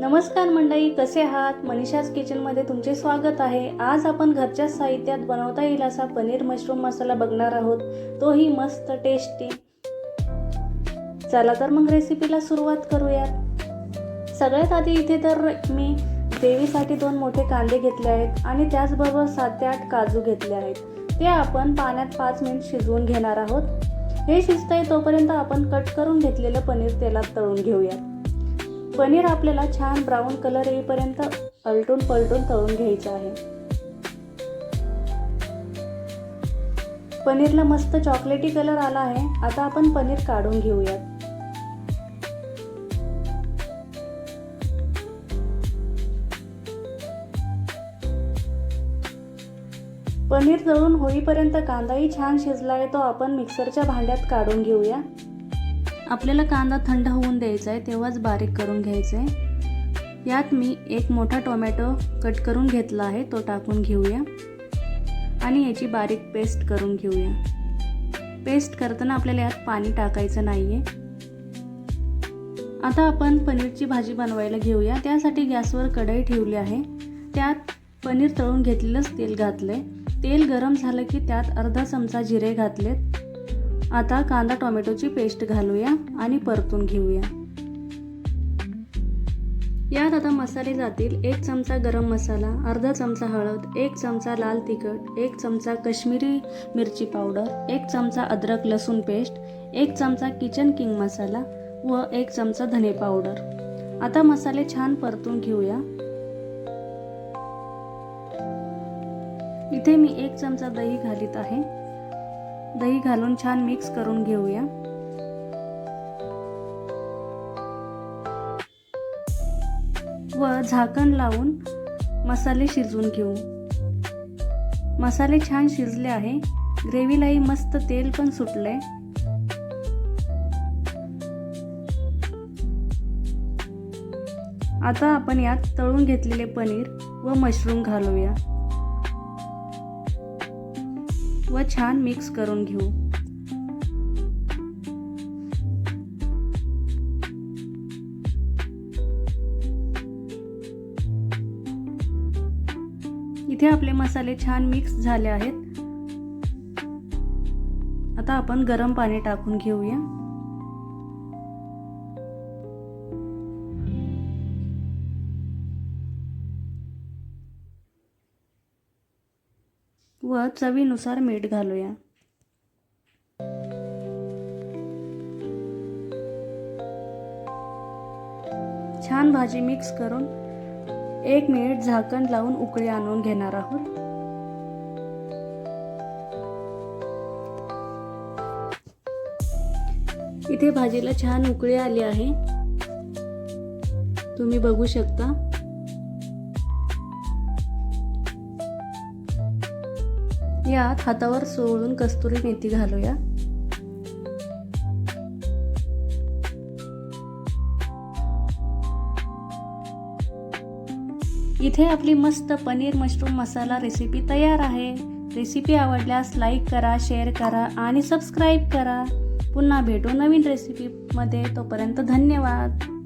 नमस्कार मंडळी कसे आहात? मनीषाज किचनमध्ये तुमचे स्वागत आहे. आज आपण घरच्या साहित्यात बनवता येईल असा पनीर मशरूम मसाला बघणार आहोत. तोही मस्त टेस्टी चला तर मग रेसिपीला सुरुवात करूयात. सगळ्यात आधी इथे तर मी ग्रेव्हीसाठी दोन मोठे कांदे घेतले आहेत आणि त्याचबरोबर सात ते आठ काजू घेतले आहेत. ते आपण पाण्यात पाच मिनिट शिजवून घेणार आहोत. हे शिजतंय तोपर्यंत आपण कट करून घेतलेलं पनीर तेलात तळून घेऊया पनीर आपल्याला छान ब्राऊन कलर येईपर्यंत अलटून पलटून तळून घ्यायचं आहे. पनीरला मस्त चॉकलेटी कलर आला आहे. आता आपण पनीर काढून घेऊयात. पनीर तळून होईपर्यंत कांदाही छान शिजला आहे. तो आपण मिक्सरच्या भांड्यात काढून घेऊया. आपल्याला कांदा थंड होऊन द्यायचा आहे तेव्हाच बारीक करून घ्यायचं आहे यात मी एक मोठा टोमॅटो कट करून घेतला आहे तो टाकून घेऊया. आणि याची बारीक पेस्ट करून घेऊया. पेस्ट करताना आपल्याला यात पाणी टाकायचं नाही आहे आता आपण पनीरची भाजी बनवायला घेऊया. त्यासाठी गॅसवर कढई ठेवली आहे. त्यात पनीर तळून घेतलेलंच तेल घातलं आहे तेल गरम झालं की त्यात अर्धा चमचा जिरे घातलेत. आता कांदा टोमॅटोची पेस्ट घालूया आणि परतून घेऊया. यात आता मसाले जातील एक चमचा गरम मसाला अर्धा चमचा हळद एक चमचा लाल तिखट एक चमचा कश्मीरी मिरची पावडर एक चमचा अद्रक लसूण पेस्ट एक चमचा किचन किंग मसाला व एक चमचा धने पावडर. आता मसाले छान परतून घेऊया. इथे मी एक चमचा दही घालीत आहे. दही घालून छान मिक्स करून घेऊया. व झाकण लावून मसाले शिजवून घेऊ. मसाले छान शिजले आहे. ग्रेव्हीलाही मस्त तेल पण सुटले आता आपण यात तळून घेतलेले पनीर व मशरूम घालूया. व छान मिक्स करून घेऊ. इथे आपले मसाले छान मिक्स झाले आहेत. आता आपण गरम पाणी टाकून घेऊया. व चवीनुसार मीठ घालूया. छान भाजी मिक्स करून एक मिनिट झाकण लावून उकळी आणून घेणार आहोत. इथे भाजीला छान उकळी आली आहे. तुम्ही बघू शकता. यात हातावर सोळून कस्तुरी मेथी घालूया. इथे आपली मस्त पनीर मशरूम मसाला रेसिपी तयार आहे. रेसिपी आवडल्यास लाईक करा शेअर करा आणि सबस्क्राईब करा. पुन्हा भेटू नवीन रेसिपीमध्ये तोपर्यंत धन्यवाद.